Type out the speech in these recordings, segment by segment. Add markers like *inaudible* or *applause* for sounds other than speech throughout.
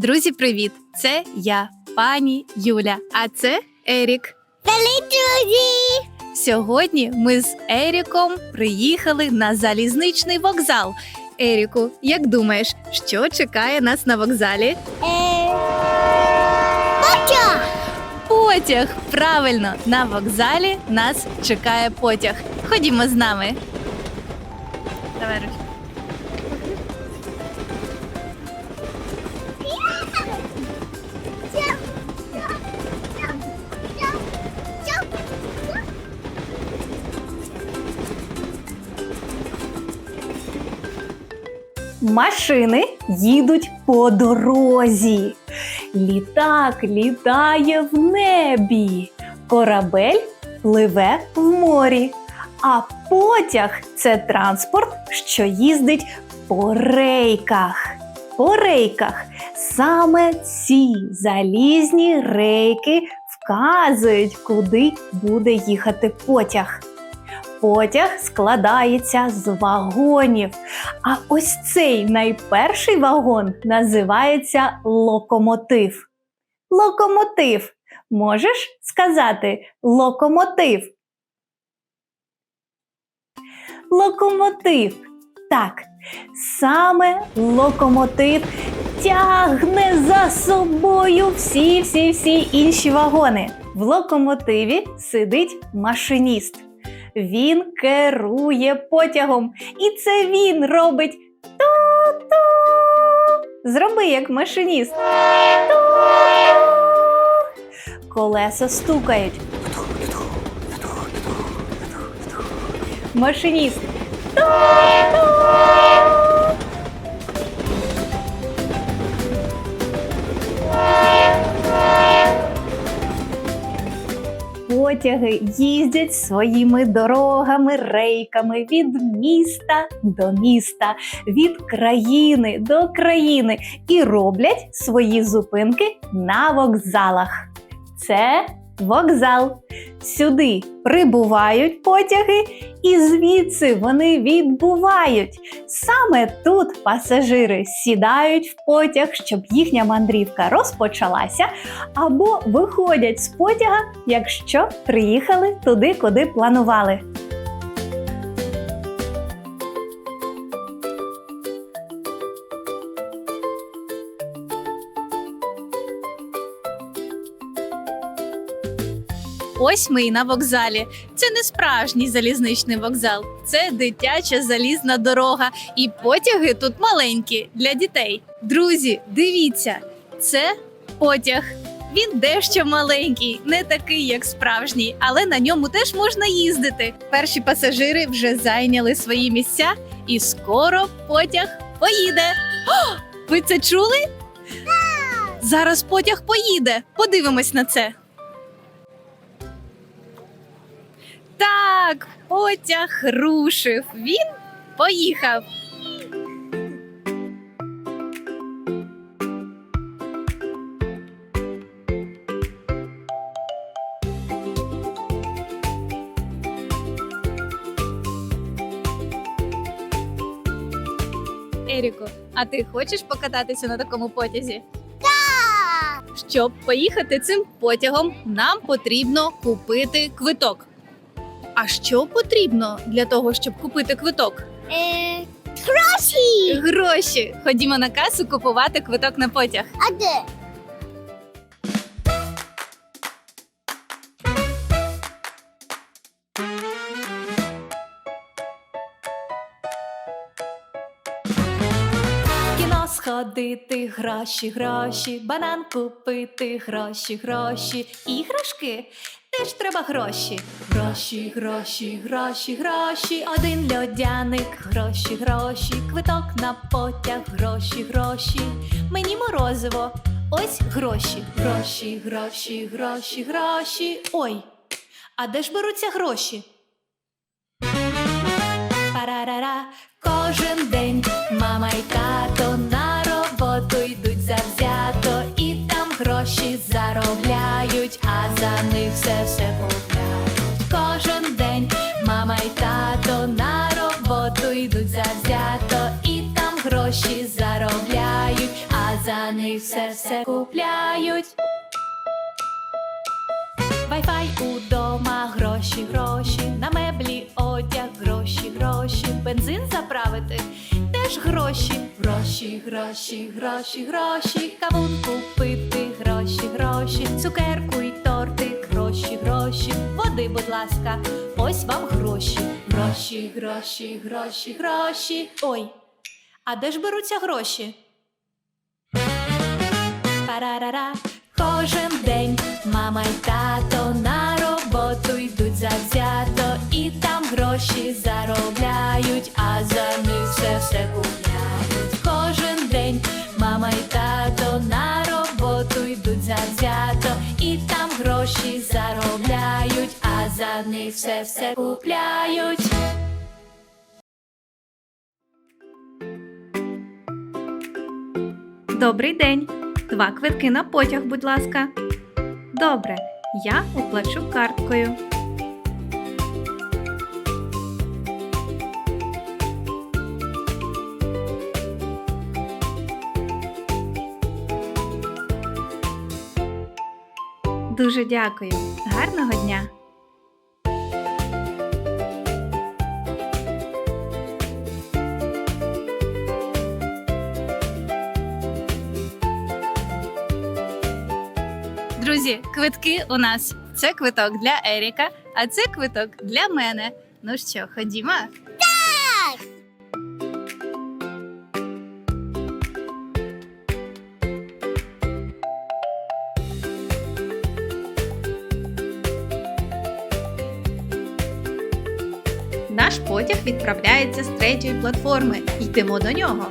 Друзі, привіт! Це я, пані Юля. А це Ерік. Привіт, друзі! Сьогодні ми з Еріком приїхали на залізничний вокзал. Еріку, як думаєш, що чекає нас на вокзалі? Е... Потяг! Потяг! Правильно, на вокзалі нас чекає потяг. Ходімо з нами. Давай ручку. Машини їдуть по дорозі. Літак літає в небі. Корабель пливе в морі. А потяг це транспорт, що їздить по рейках. По рейках саме ці залізні рейки вказують, куди буде їхати потяг. Потяг складається з вагонів. А ось цей найперший вагон називається локомотив. Локомотив. Можеш сказати локомотив? Локомотив. Так, саме локомотив тягне за собою всі-всі-всі інші вагони. В локомотиві сидить машиніст. Він керує потягом, і це він робить ту-ту. Зроби як машиніст. Колеса стукають. Машиніст. Потяги їздять своїми дорогами, рейками від міста до міста, від країни до країни і роблять свої зупинки на вокзалах. Це вокзал. Сюди прибувають потяги, і звідси вони відбувають. Саме тут пасажири сідають в потяг, щоб їхня мандрівка розпочалася, або виходять з потяга, якщо приїхали туди, куди планували. Ось ми і на вокзалі. Це не справжній залізничний вокзал, це дитяча залізна дорога, і потяги тут маленькі для дітей. Друзі, дивіться, це потяг. Він дещо маленький, не такий, як справжній, але на ньому теж можна їздити. Перші пасажири вже зайняли свої місця, і скоро потяг поїде. О, ви це чули? Зараз потяг поїде. Подивимось на це. Так, потяг рушив. Він поїхав. Еріко, а ти хочеш покататися на такому потязі? Так! Щоб поїхати цим потягом, нам потрібно купити квиток. А що потрібно для того, щоб купити квиток? Е... Гроші! Гроші. Ходімо на касу купувати квиток на потяг. А де? Кіно сходити, гроші, гроші, банан купити, гроші, гроші, іграшки. Теж треба гроші. Гроші, гроші, гроші, гроші. Один льодяник, гроші, гроші, квиток на потяг, гроші, гроші. Мені морозиво. Ось гроші, гроші, гроші, гроші, гроші. Ой, а де ж беруться гроші? Парарара, кожен день мама й тато на роботу йдуть завзято, і там гроші заробляють, а за них все все купляють. Кожен день мама й тато на роботу йдуть завзято, і там гроші заробляють, а за них все все купляють. Вай-фай удома, гроші, гроші, на меблі, одяг, гроші, гроші, бензин заправити, теж гроші, гроші, гроші, гроші, гроші, кавун купити, гроші, гроші, цукерку й тортик, гроші, гроші, води, будь ласка, ось вам гроші, гроші, гроші, гроші, гроші. Ой, а де ж беруться гроші? Парарара. Кожен день мама й тато на роботу йдуть завзято. І там гроші заробляють, а за них все все купляють. Кожен день мама й тато на роботу йдуть завзято і там гроші заробляють, а за них все все купляють. Добрий день. Два квитки на потяг, будь ласка. Добре, я оплачу карткою. Дуже дякую. Гарного дня. Друзі, квитки у нас. Це квиток для Еріка, а це квиток для мене. Ну що, ходімо? Потяг відправляється з третьої платформи. Йдемо до нього.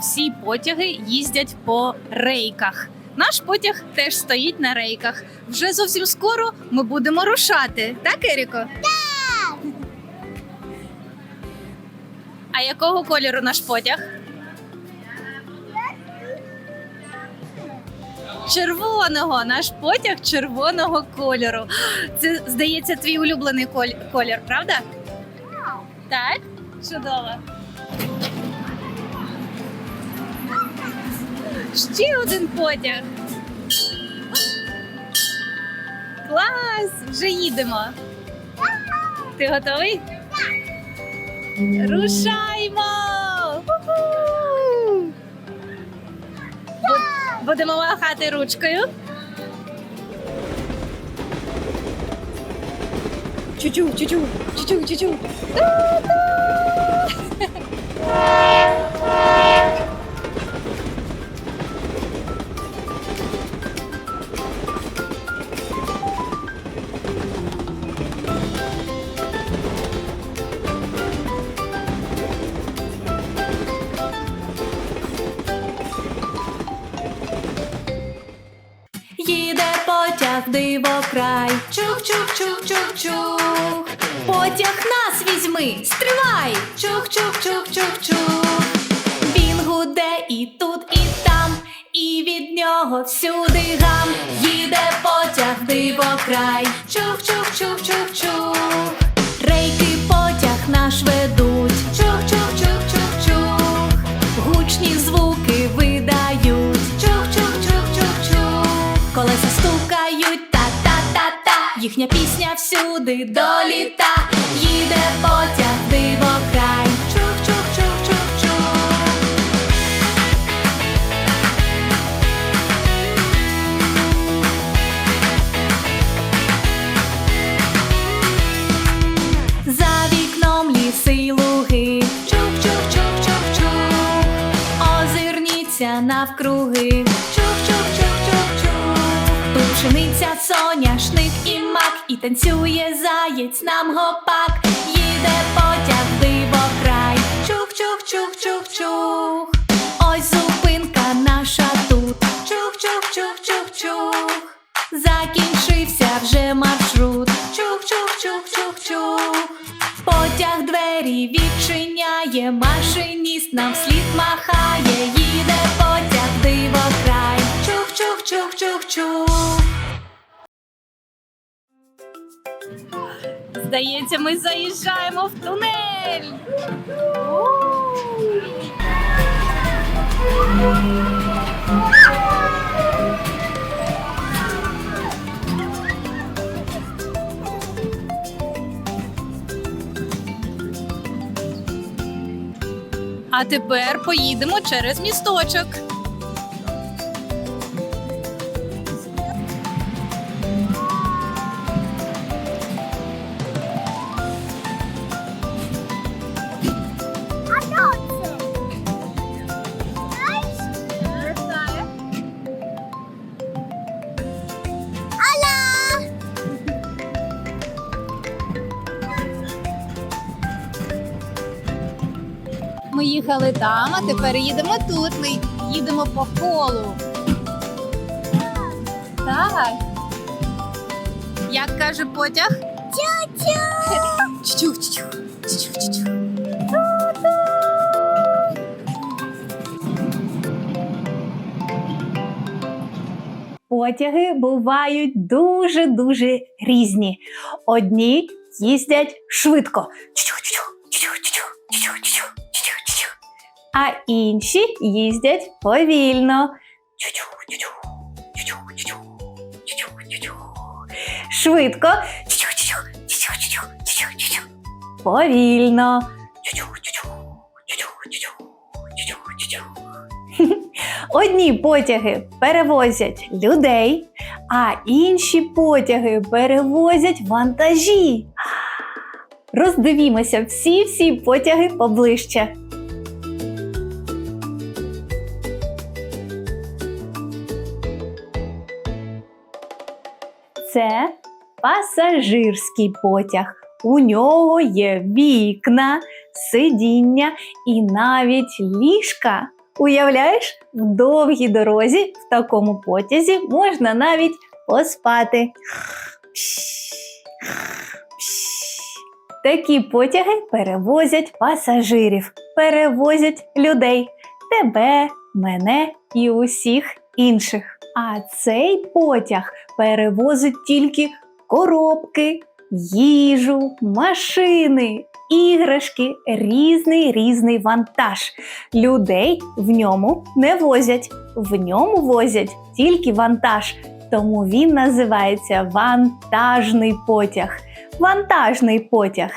Всі потяги їздять по рейках. Наш потяг теж стоїть на рейках. Вже зовсім скоро ми будемо рушати, так, Еріко? Так. А якого кольору наш потяг? Червоного, наш потяг червоного кольору. Це, здається, твій улюблений коль- колір, правда? Так? Чудово. Ще один потяг. Клас! Вже їдемо. Ти готовий? Рушаймо! Будемо махати ручкою. Чучу, чучу, чучу, чучу. Їде потяг диво край. Чух, чух, чух, чух, чух. Потяг нас візьми, стривай. Чух, чух, чух, чух, чух. Він гуде і тут, і там, і від нього всюди гам. Їде потяг диво край. Чух, чух, чух, чух, чух. Рейки потяг наш ведуть. Їхня пісня всюди доліта. Їде потяг диво край. Чух, чух, чух, чух, чух. За вікном ліси й луги. Чух, чух, чух, чух, чух. Озирніться навкруги. Пшениця, соняшник і мак, і танцює заєць нам гопак. Їде потяг диво край. Чух, чух, чух, чух, чух. Ось зупинка наша тут. Чух, чух, чух, чух, чух. Закінчився вже маршрут. Чух, чух, чух, чух, чух. Потяг двері відчиняє, машиніст нам вслід махає, Чух, чух, чух, чух, чух. Здається, ми заїжджаємо в тунель. А тепер поїдемо через місточок. Там, а тепер їдемо тут. Ми їдемо по колу. Так. Як каже потяг? Тю-тю! Чух-чух. Чух-чух. Потяги бувають дуже-дуже різні. Одні їздять швидко, чу-чу-чу, чу-чу-чу, чу-чу-чу, чу-чу-чу. А інші їздять повільно. Швидко, повільно. Одні потяги перевозять людей, а інші потяги перевозять вантажі. Роздивімося всі-всі потяги поближче. Це пасажирський потяг. У нього є вікна, сидіння і навіть ліжка. Уявляєш, в довгій дорозі в такому потязі можна навіть поспати. Такі потяги перевозять пасажирів, перевозять людей, тебе, мене і усіх інших. А цей потяг перевозить тільки коробки, їжу, машини, іграшки, різний різний вантаж. Людей в ньому не возять, в ньому возять тільки вантаж, тому він називається вантажний потяг. Вантажний потяг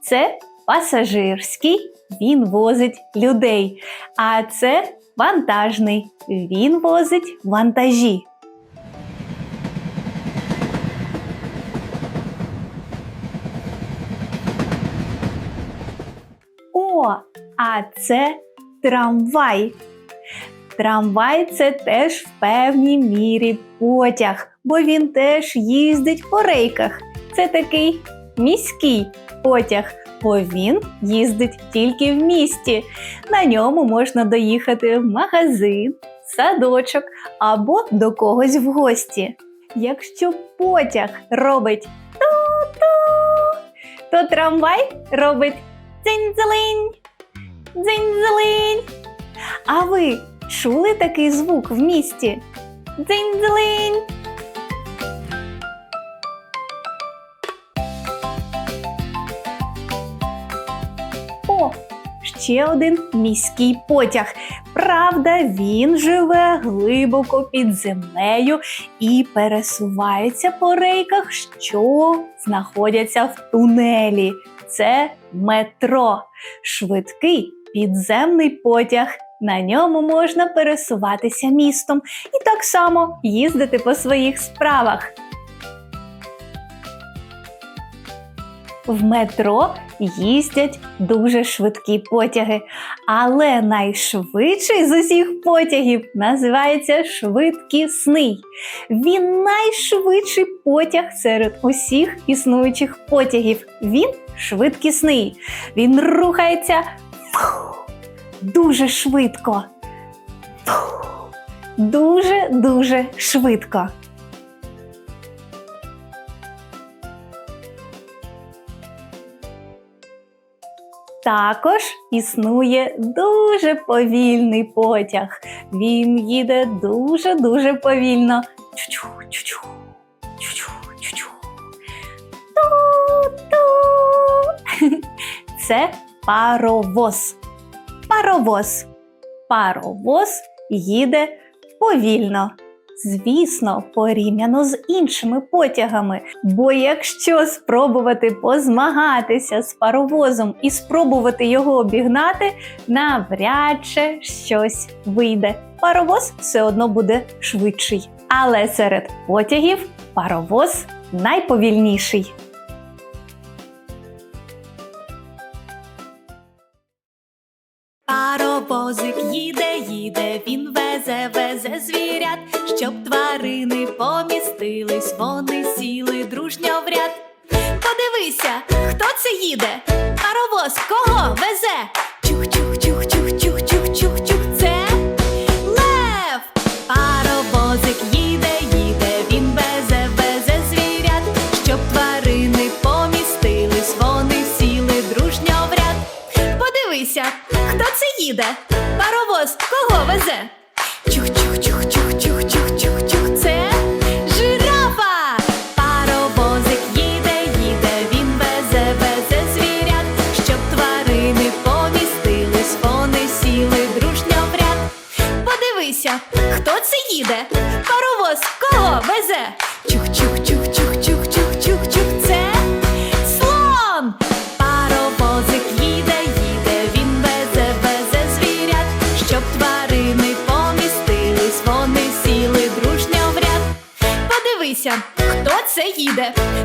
це пасажирський, він возить людей. А це вантажний, він возить вантажі. О, а це трамвай. Трамвай це теж в певній мірі потяг, бо він теж їздить по рейках. Це такий міський потяг, бо він їздить тільки в місті. На ньому можна доїхати в магазин, садочок або до когось в гості. Якщо потяг робить ту-ту, то трамвай робить дзинь-дзелинь, дзинь-дзелинь. А ви чули такий звук в місті? Дзинь-дзелинь. О, ще один міський потяг. Правда, він живе глибоко під землею і пересувається по рейках, що знаходяться в тунелі. Це метро, швидкий підземний потяг. На ньому можна пересуватися містом і так само їздити по своїх справах. В метро їздять дуже швидкі потяги, але найшвидший з усіх потягів називається швидкісний. Він найшвидший потяг серед усіх існуючих потягів. Він швидкісний. Він рухається дуже швидко. Дуже дуже швидко. Також існує дуже повільний потяг. Він їде дуже-дуже повільно. Чу-чу, чу-чу, чу-чу, чу-чу. Ту-ту. Це паровоз. Паровоз. Паровоз їде повільно. Звісно, порівняно з іншими потягами. Бо якщо спробувати позмагатися з паровозом і спробувати його обігнати, навряд чи щось вийде. Паровоз все одно буде швидший. Але серед потягів паровоз найповільніший. Паровозик їде, їде, він везе, везе звірят, щоб тварини помістились, вони сіли дружньо в ряд. Подивися, хто це їде? Паровоз кого везе? Чух, їде? Паровоз кого везе? Чух, чух, чух, чух, чух, чух, чух, чух. Це жирафа. Паровозик їде, їде, він везе, везе звірят, щоб тварини помістились, вони дружньо в. Подивися, хто це їде? Паровоз кого везе? Це їде?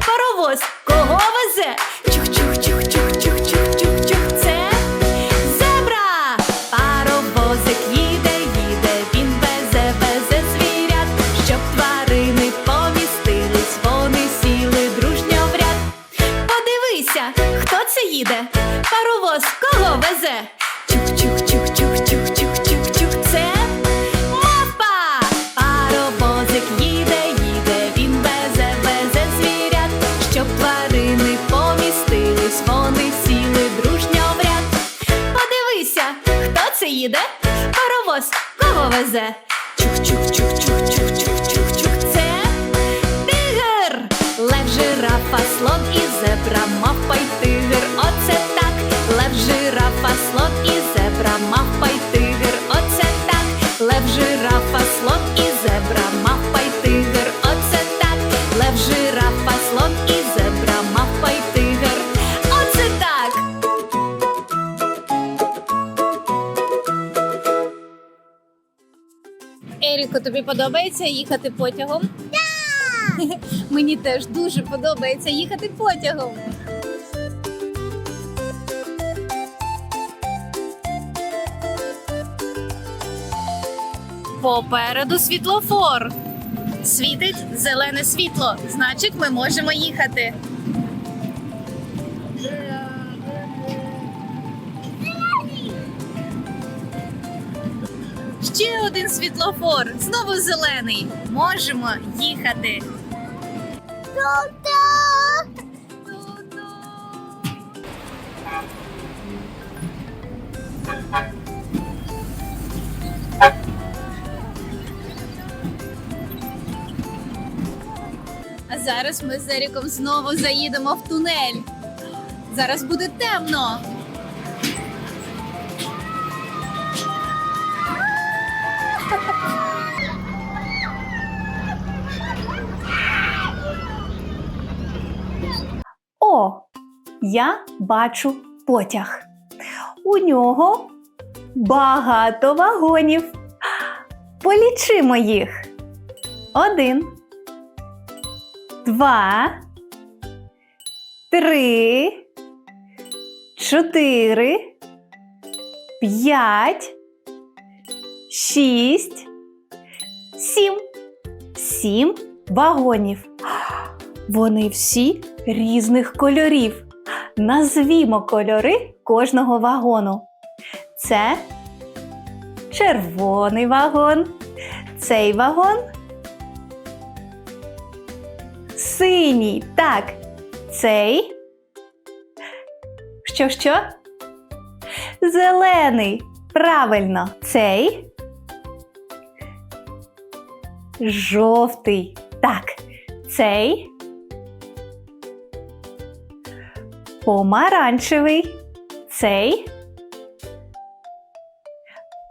Жирафа, слон і зебра, мавпа й тигр. Оце так. Лев, жирафа, слон і зебра, мавпа й тигр. Оце так. Лев, жирафа, слон і зебра, мавпа й тигр. Оце так. Лев, жирафа, слон і зебра, мавпа й тигр. Оце так. Еріко, тобі подобається їхати потягом? *laughs* Мені теж дуже подобається їхати потягом. Попереду світлофор. Світить зелене світло, значить, ми можемо їхати. Ще один світлофор, знову зелений. Можемо їхати. Тута! А зараз ми з Еріком знову заїдемо в тунель. Зараз буде темно. Я бачу потяг. У нього багато вагонів. Полічимо їх. Один, два, три, чотири, п'ять, шість, сім. Сім вагонів. Вони всі різних кольорів. Назвімо кольори кожного вагону. Це червоний вагон, цей вагон. Синій. Так, цей. Що що? Зелений. Правильно, цей. Жовтий. Так, цей. Помаранчевий. Цей.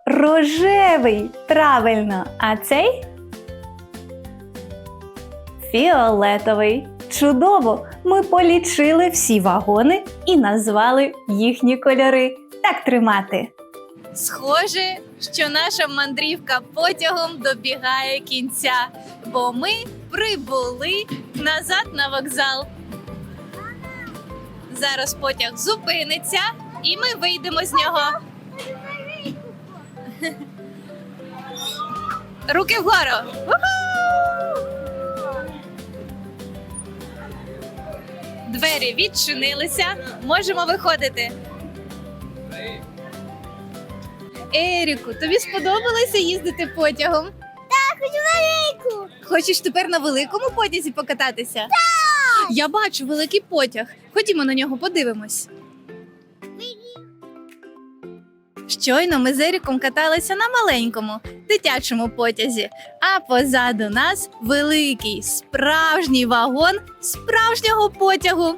Рожевий. Правильно. А цей? Фіолетовий. Чудово! Ми полічили всі вагони і назвали їхні кольори. Так тримати. Схоже, що наша мандрівка потягом добігає кінця, бо ми прибули назад на вокзал. Зараз потяг зупиниться, і ми вийдемо з нього. Руки вгору. Двері відчинилися. Можемо виходити. Еріку, тобі сподобалося їздити потягом? Так, хочу велику. Хочеш тепер на великому потязі покататися? Так! Я бачу великий потяг. Ходімо на нього подивимось. Щойно ми з Еріком каталися на маленькому дитячому потязі, а позаду нас великий справжній вагон справжнього потягу.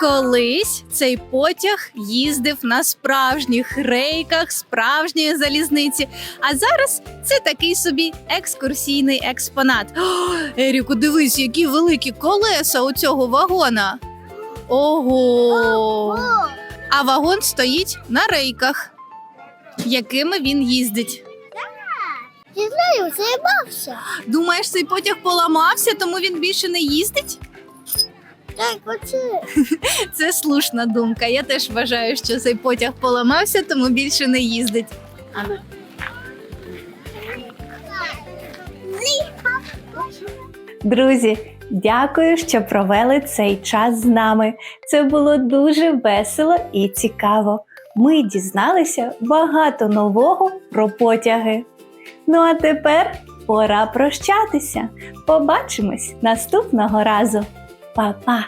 Колись цей потяг їздив на справжніх рейках справжньої залізниці. А зараз це такий собі екскурсійний експонат. О, Еріку, дивись, які великі колеса у цього вагона. Ого! А вагон стоїть на рейках, якими він їздить. я знаю, заїбався. Думаєш, цей потяг поламався, тому він більше не їздить? Так, оце. *laughs* Це слушна думка. Я теж вважаю, що цей потяг поламався, тому більше не їздить. Друзі, дякую, що провели цей час з нами. Це було дуже весело і цікаво. Ми дізналися багато нового про потяги. Ну а тепер пора прощатися. Побачимось наступного разу. 爸爸。